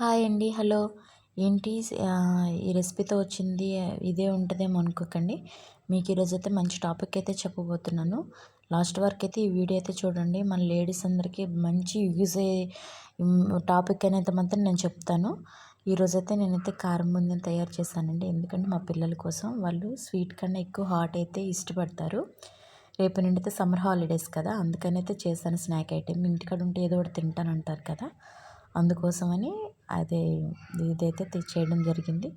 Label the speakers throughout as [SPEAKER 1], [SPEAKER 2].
[SPEAKER 1] Hi అండి hello. ఏంటి ఈ రెసిపీతో వచ్చింది ఇదే ఉంటుందేమో అనుకోకండి. మీకు ఈరోజు అయితే మంచి టాపిక్ అయితే చెప్పబోతున్నాను. లాస్ట్ వరకు అయితే ఈ వీడియో అయితే చూడండి. మన లేడీస్ అందరికీ మంచి యూజ్ అయ్యే టాపిక్ అనేది మాత్రం నేను చెప్తాను. ఈరోజైతే నేనైతే కారం బుందని తయారు చేశానండి. ఎందుకంటే మా పిల్లల కోసం వాళ్ళు స్వీట్ కన్నా ఎక్కువ హాట్ అయితే ఇష్టపడతారు. రేపు నుండి అయితే సమ్మర్ హాలిడేస్ కదా అందుకని అయితే చేశాను స్నాక్ ఐటెం. ఇంటికాడ ఉంటే ఏదో ఒకటి తింటానంటారు కదా. అందుకోసమని అదే ఇదైతే చేయడం జరిగింది.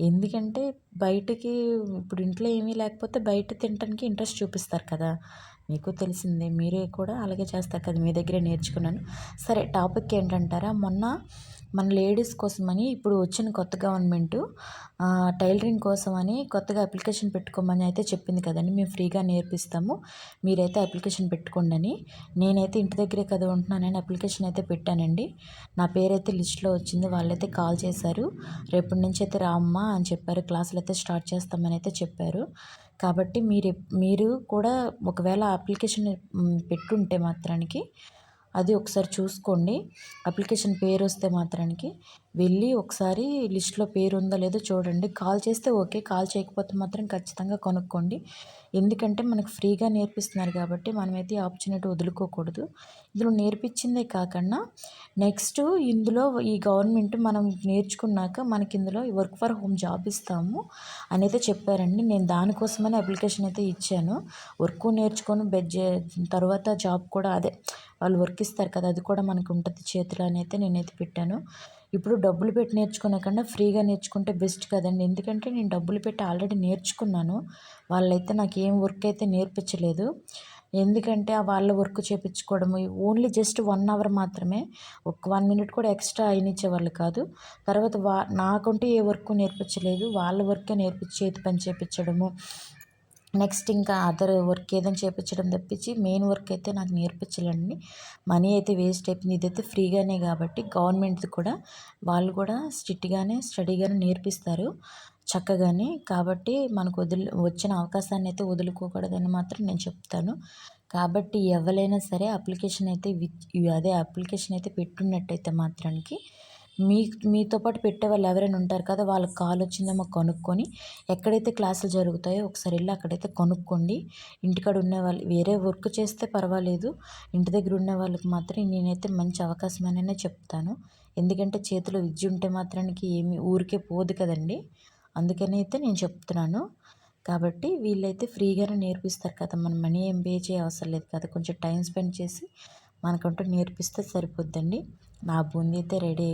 [SPEAKER 1] ఎందుకంటే బయటకి ఇప్పుడు ఇంట్లో ఏమీ లేకపోతే బయట తినడానికి ఇంట్రెస్ట్ చూపిస్తారు కదా. మీకు తెలిసిందే మీరే కూడా అలాగే చేస్తారు కదా మీ దగ్గరే నేర్చుకున్నాను. సరే టాపిక్ ఏంటంటారా? మొన్న మన లేడీస్ కోసమని ఇప్పుడు వచ్చిన కొత్త గవర్నమెంట్ టైలరింగ్ కోసం అని కొత్తగా అప్లికేషన్ పెట్టుకోమని అయితే చెప్పింది కదండి. మేము ఫ్రీగా నేర్పిస్తాము. మీరైతే అప్లికేషన్ పెట్టుకోండి అని. నేనైతే ఇంటి దగ్గరే కదా ఉంటున్నానని అప్లికేషన్ అయితే పెట్టానండి. నా పేరైతే లిస్ట్లో వచ్చింది. వాళ్ళైతే కాల్ చేశారు. రేపటి నుంచి అయితే రామ్మా అని చెప్పారు. క్లాసులు అయితే స్టార్ట్ చేస్తామని అయితే చెప్పారు. కాబట్టి మీరు మీరు కూడా ఒకవేళ అప్లికేషన్ పెట్టుంటే మాత్రానికి అది ఒకసారి చూసుకోండి. అప్లికేషన్ పేరు వస్తే మాత్రానికి. వెళ్ళి ఒకసారి లిస్ట్లో పేరు ఉందో లేదో చూడండి. కాల్ చేస్తే ఓకే. కాల్ చేయకపోతే మాత్రం ఖచ్చితంగా కొనుక్కోండి. ఎందుకంటే మనకు ఫ్రీగా నేర్పిస్తున్నారు కాబట్టి మనమైతే ఆపర్చునిటీ వదులుకోకూడదు. ఇందులో నేర్పించిందే కాకుండా నెక్స్ట్ ఇందులో ఈ గవర్నమెంట్ మనం నేర్చుకున్నాక మనకి ఇందులో వర్క్ ఫర్ హోమ్ జాబ్ ఇస్తాము అని అయితే చెప్పారండి. నేను దానికోసమని అప్లికేషన్ అయితే ఇచ్చాను. వర్క్ నేర్చుకొని బెడ్ తర్వాత జాబ్ కూడా అదే. వాళ్ళు వర్క్ ఇస్తారు కదా అది కూడా మనకు ఉంటుంది చేతిలో అని అయితే నేనైతే పెట్టాను. ఇప్పుడు డబ్బులు పెట్టి నేర్చుకునే కన్నా ఫ్రీగా నేర్చుకుంటే బెస్ట్ కదండి. ఎందుకంటే నేను డబ్బులు పెట్టి ఆల్రెడీ నేర్చుకున్నాను. వాళ్ళైతే నాకు ఏం వర్క్ అయితే నేర్పించలేదు. ఎందుకంటే వాళ్ళ వర్క్ చేపించుకోవడము ఓన్లీ జస్ట్ వన్ అవర్ మాత్రమే ఒక వన్ మినిట్ కూడా ఎక్స్ట్రా అయినిచ్చేవాళ్ళు కాదు. తర్వాత వా నాకంటూ ఏ వర్క్ నేర్పించలేదు వాళ్ళ వర్కే నేర్పించి చేతి పని చేపించడము నెక్స్ట్ ఇంకా అదర్ వర్క్ ఏదైనా చేయించడం తప్పించి మెయిన్ వర్క్ అయితే నాకు నేర్పించలేండి మనీ అయితే వేస్ట్ అయిపోయింది. ఇదైతే ఫ్రీగానే కాబట్టి గవర్నమెంట్ది కూడా వాళ్ళు కూడా స్ట్రిక్ట్గానే స్టడీగానే నేర్పిస్తారు చక్కగానే. కాబట్టి మనకు వదిలి వచ్చిన అవకాశాన్ని అయితే వదులుకోకూడదని మాత్రం నేను చెప్తాను. కాబట్టి ఎవరైనా సరే అప్లికేషన్ అయితే అదే అప్లికేషన్ అయితే పెట్టున్నట్టయితే మాత్రానికి మీ మీతో పాటు పెట్టే వాళ్ళు ఎవరైనా ఉంటారు కదా వాళ్ళకి కాల్ వచ్చిందేమో కనుక్కొని ఎక్కడైతే క్లాసులు జరుగుతాయో ఒకసారి వెళ్ళి అక్కడైతే కొనుక్కోండి. ఇంటికాడ ఉన్న వాళ్ళు వేరే వర్క్ చేస్తే పర్వాలేదు. ఇంటి దగ్గర ఉన్న వాళ్ళకి మాత్రం నేనైతే మంచి అవకాశమనే చెప్తాను. ఎందుకంటే చేతిలో విద్య ఉంటే మాత్రానికి ఏమి ఊరికే పోదు కదండి. అందుకని అయితే నేను చెప్తున్నాను. కాబట్టి వీళ్ళైతే ఫ్రీగానే నేర్పిస్తారు కదా మనం మనీ ఏం పే చేయ అవసరం లేదు కదా కొంచెం టైం స్పెండ్ చేసి మనకంటూ నేర్పిస్తే సరిపోద్దండి. నా బూందీ అయితే రెడీ